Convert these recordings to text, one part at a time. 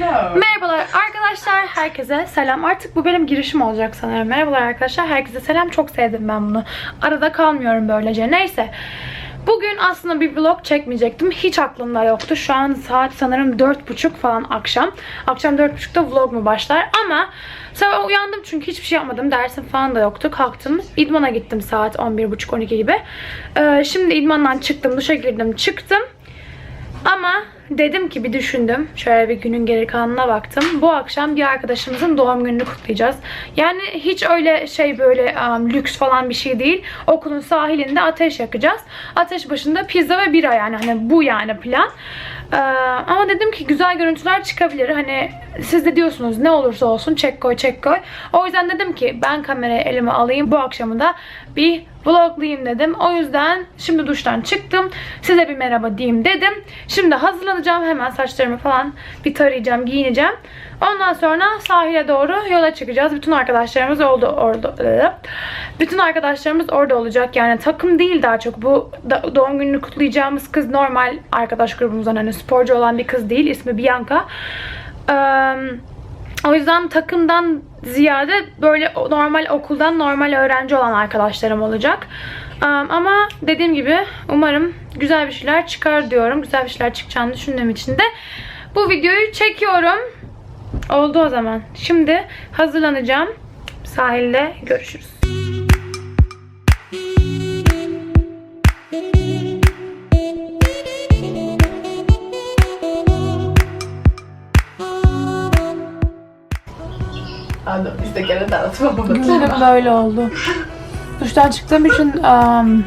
Merhabalar arkadaşlar, herkese selam. Artık bu benim girişim olacak sanırım. Merhabalar arkadaşlar, herkese selam. Çok sevdim ben bunu. Arada kalmıyorum böylece. Neyse. Bugün aslında bir vlog çekmeyecektim. Hiç aklımda yoktu. Şu an saat sanırım 4.30 falan akşam. Akşam 4.30'da vlog mu başlar? Ama sabah uyandım çünkü hiçbir şey yapmadım. Dersim falan da yoktu. Kalktım. İdman'a gittim saat 11.30-12 gibi. Ee, şimdi idmandan çıktım. Duşa girdim. Çıktım. Ama dedim ki bir düşündüm. Şöyle bir günün geri kalanına baktım. Bu akşam bir arkadaşımızın doğum gününü kutlayacağız. Yani hiç öyle şey böyle um, lüks falan bir şey değil. Okulun sahilinde ateş yakacağız. Ateş başında pizza ve bira yani. Hani bu yani plan. Ee, ama dedim ki güzel görüntüler çıkabilir. Hani siz de diyorsunuz ne olursa olsun çek koy çek koy. O yüzden dedim ki ben kamerayı elime alayım. Bu akşamı da bir vloglayayım dedim. O yüzden şimdi duştan çıktım. Size bir merhaba diyeyim dedim. Şimdi hazırlanacağım. Hemen saçlarımı falan bir tarayacağım, giyineceğim. Ondan sonra sahile doğru yola çıkacağız. Bütün arkadaşlarımız oldu orada. Bütün arkadaşlarımız orada olacak. Yani takım değil daha çok. Bu doğum gününü kutlayacağımız kız normal arkadaş grubumuzdan hani sporcu olan bir kız değil. İsmi Bianca. Eee o yüzden takımdan ziyade böyle normal okuldan normal öğrenci olan arkadaşlarım olacak. Ama dediğim gibi umarım güzel bir şeyler çıkar diyorum. Güzel bir şeyler çıkacağını düşündüğüm için de bu videoyu çekiyorum. Oldu o zaman. Şimdi hazırlanacağım. Sahilde görüşürüz. Günüm böyle oldu. Duştan çıktığım için um,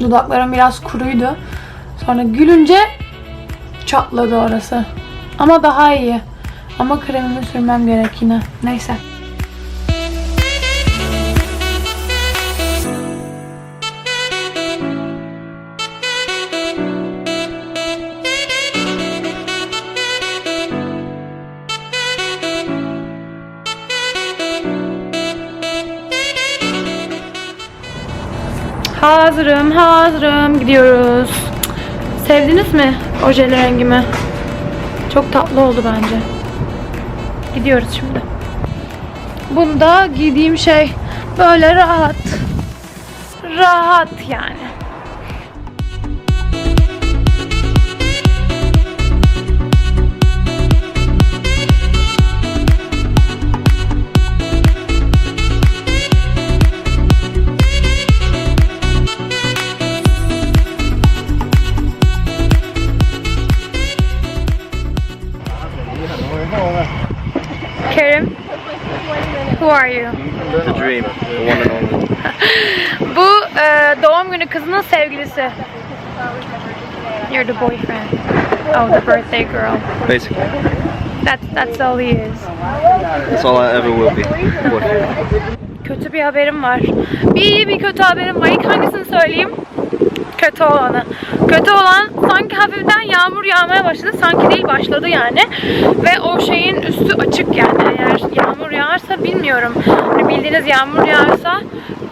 dudaklarım biraz kuruydu. Sonra gülünce çatladı orası. Ama daha iyi. Ama kremimi sürmem gerek yine. Neyse. Hazırım, hazırım. Gidiyoruz. Sevdiniz mi ojeli rengimi? Çok tatlı oldu bence. Gidiyoruz şimdi. Bunda giydiğim şey böyle rahat. Rahat yani. Kerim, who are you? The dream, the one and only. Bu e, doğum günü kızının sevgilisi. You're the boyfriend. Oh, the birthday girl. Basically, That's that's all he is. that's all I ever will be. Boyfriend. Kötü bir haberim var. Bir iyi bir kötü haberim var. İlk hangisini söyleyeyim? Kötü olanı. Kötü olan sanki hafiften yağmur yağmaya başladı. Sanki değil başladı yani. Ve o şeyin üstü açık yani. Eğer yağmur yağarsa bilmiyorum. Hani bildiğiniz yağmur yağarsa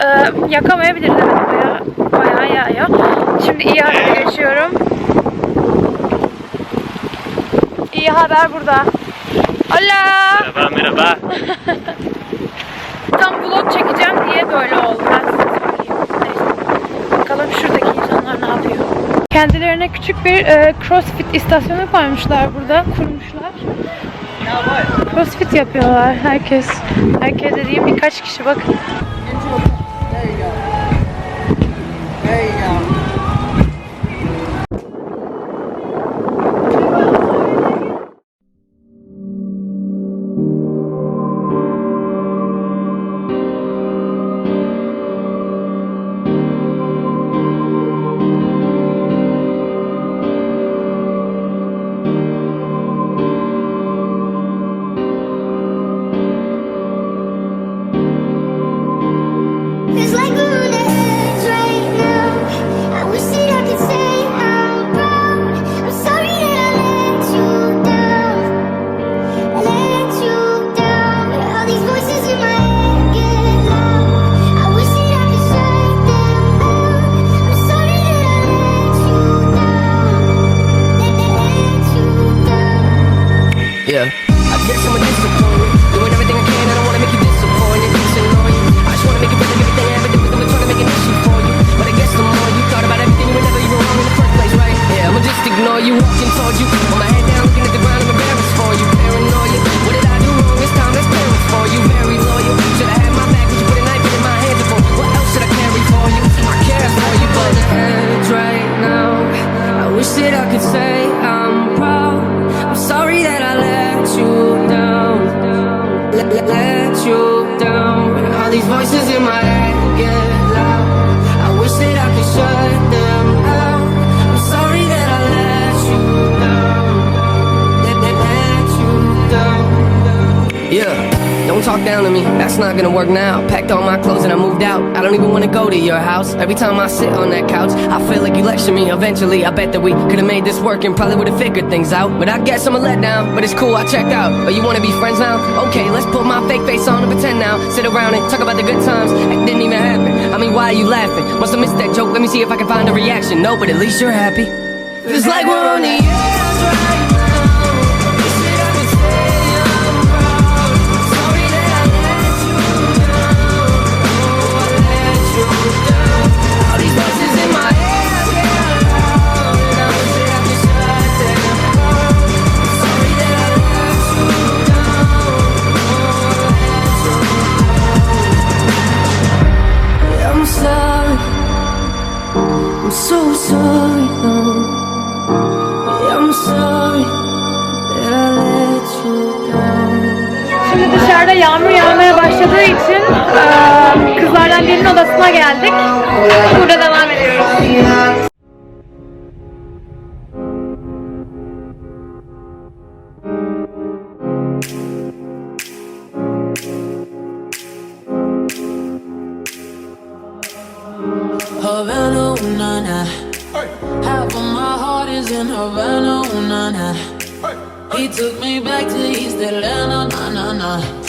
e, yakamayabiliriz. Evet bayağı, bayağı yağıyor. Şimdi iyi habere geçiyorum. İyi haber burada. Hola. Merhaba, merhaba. Tam vlog çekeceğim diye böyle oldu. Ben size söyleyeyim. Neyse. Bakalım şuradaki insanlar ne yapıyor. Kendilerine küçük bir e, crossfit istasyonu koymuşlar burada. Kurmuşlar. Crossfit yapıyorlar herkes. Herkes dediğim birkaç kişi bakın. Yeah. I guess I'm a disappointment. Doing everything I can, I don't wanna make you disappointed. It's annoying. I just wanna make you feel like everything I ever did was trying to make an issue for you. But I guess the more you thought about everything, you would never even wrong in the first place, right? Yeah, I'ma just ignore you, walking towards you. With my head talk down to me. That's not gonna work now. Packed all my clothes and I moved out. I don't even wanna go to your house. Every time I sit on that couch, I feel like you lecture me. Eventually, I bet that we could've made this work and probably would've figured things out. But I guess I'm a letdown. But it's cool, I checked out. But you wanna be friends now? Okay, let's put my fake face on and pretend now. Sit around and talk about the good times. It didn't even happen. I mean, why are you laughing? Must have missed that joke. Let me see if I can find a reaction. No, but at least you're happy. It's like we're on the edge right dışarıda yağmur yağmaya başladığı için eee, kızlardan birinin odasına geldik. Burada devam ediyoruz. Havana, ooh, na na. Half of my heart is in Havana, ooh, na na. He took me back to East Atlanta, na na na.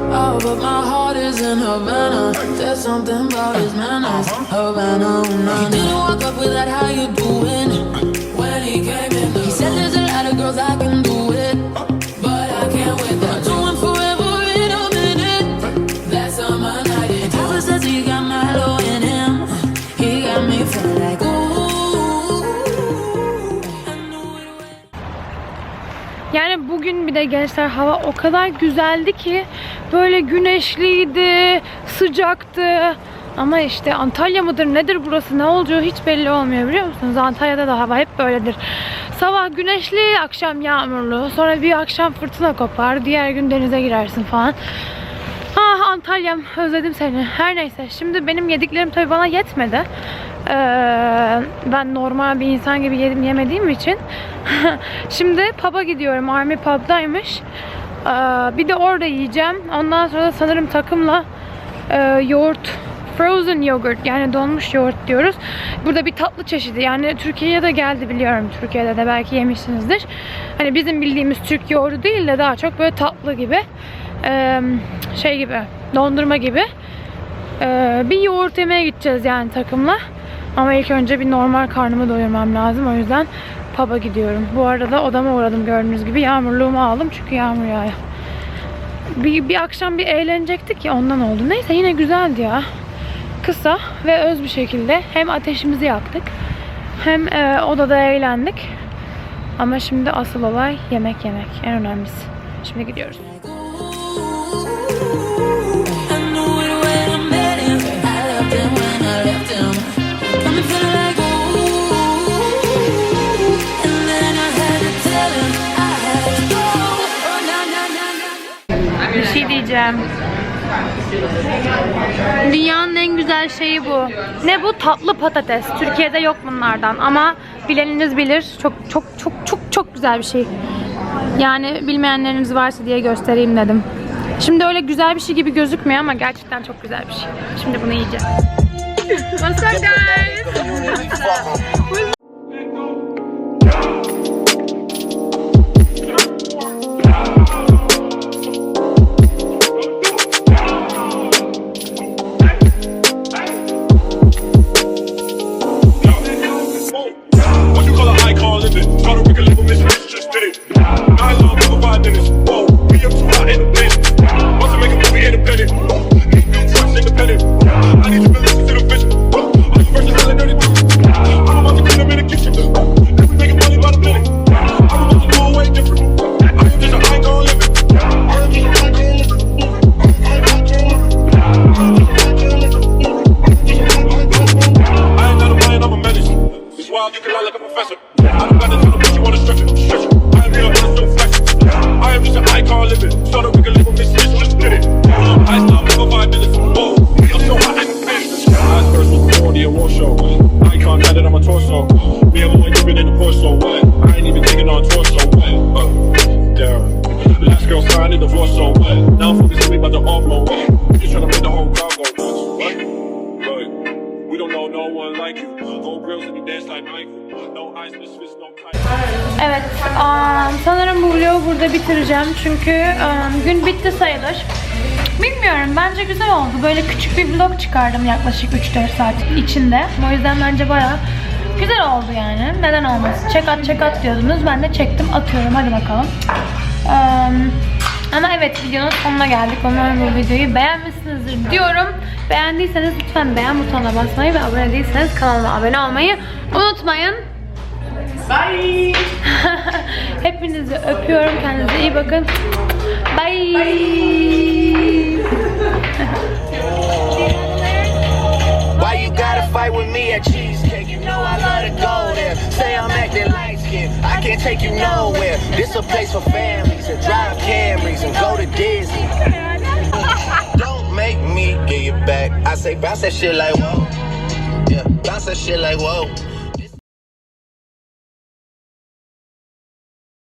Oh, but my heart is in Havana. There's something about his manners. Havana. He didn't walk up with that, how you doing? When he came in, he said there's a lot of girls I can do it, but I can't wait. I'm doing forever in a minute. That's on my night. And Papa says he got Milo in him. He got me feeling like ooh. I knew it when Yani bugün bir de gençler hava o kadar güzeldi ki böyle güneşliydi, sıcaktı. Ama işte Antalya mıdır nedir burası ne olacağı hiç belli olmuyor biliyor musunuz? Antalya'da da hava hep böyledir. Sabah güneşli, akşam yağmurlu, sonra bir akşam fırtına kopar, diğer gün denize girersin falan. Ah Antalya'm özledim seni. Her neyse şimdi benim yediklerim tabii bana yetmedi. Ee, ben normal bir insan gibi yedim yemediğim için. şimdi pub'a gidiyorum. Army pub'daymış. Ee, bir de orada yiyeceğim. Ondan sonra da sanırım takımla e, yoğurt Frozen yogurt yani donmuş yoğurt diyoruz. Burada bir tatlı çeşidi yani Türkiye'ye de geldi biliyorum. Türkiye'de de belki yemişsinizdir. Hani bizim bildiğimiz Türk yoğurdu değil de daha çok böyle tatlı gibi. Ee, şey gibi dondurma gibi. Ee, bir yoğurt yemeye gideceğiz yani takımla. Ama ilk önce bir normal karnımı doyurmam lazım. O yüzden pub'a gidiyorum. Bu arada odama uğradım gördüğünüz gibi. Yağmurluğumu aldım çünkü yağmur yağıyor. Bir, bir akşam bir eğlenecektik ya ondan oldu. Neyse yine güzeldi ya. Kısa ve öz bir şekilde hem ateşimizi yaktık hem e, odada eğlendik. Ama şimdi asıl olay yemek yemek. En önemlisi. Şimdi gidiyoruz. Diyeceğim. Dünyanın en güzel şeyi bu. Ne bu? Tatlı patates. Türkiye'de yok bunlardan ama bileniniz bilir. Çok çok çok çok çok güzel bir şey. Yani bilmeyenleriniz varsa diye göstereyim dedim. Şimdi öyle güzel bir şey gibi gözükmüyor ama gerçekten çok güzel bir şey. Şimdi bunu yiyeceğim. What's up guys? Evet, am, sanırım bu vlogu burada bitireceğim çünkü am, gün bitti sayılır. Bilmiyorum, bence güzel oldu. Böyle küçük bir vlog çıkardım yaklaşık 3-4 saat içinde. O yüzden bence baya güzel oldu yani. Neden olmasın? Çek at çek at diyordunuz. Ben de çektim, atıyorum. Hadi bakalım. Am, ama evet videonun sonuna geldik. Umarım bu videoyu beğenmişsinizdir diyorum. Beğendiyseniz lütfen beğen butonuna basmayı ve abone değilseniz kanalıma abone olmayı unutmayın. Bye. Hepinizi öpüyorum. Kendinize iyi bakın. Bye. Why you gotta fight with me at can't take you nowhere. This a place for families and drive Camrys and go to Disney. Don't make me get you back. I say bounce that shit like whoa. Yeah, bounce that shit like whoa.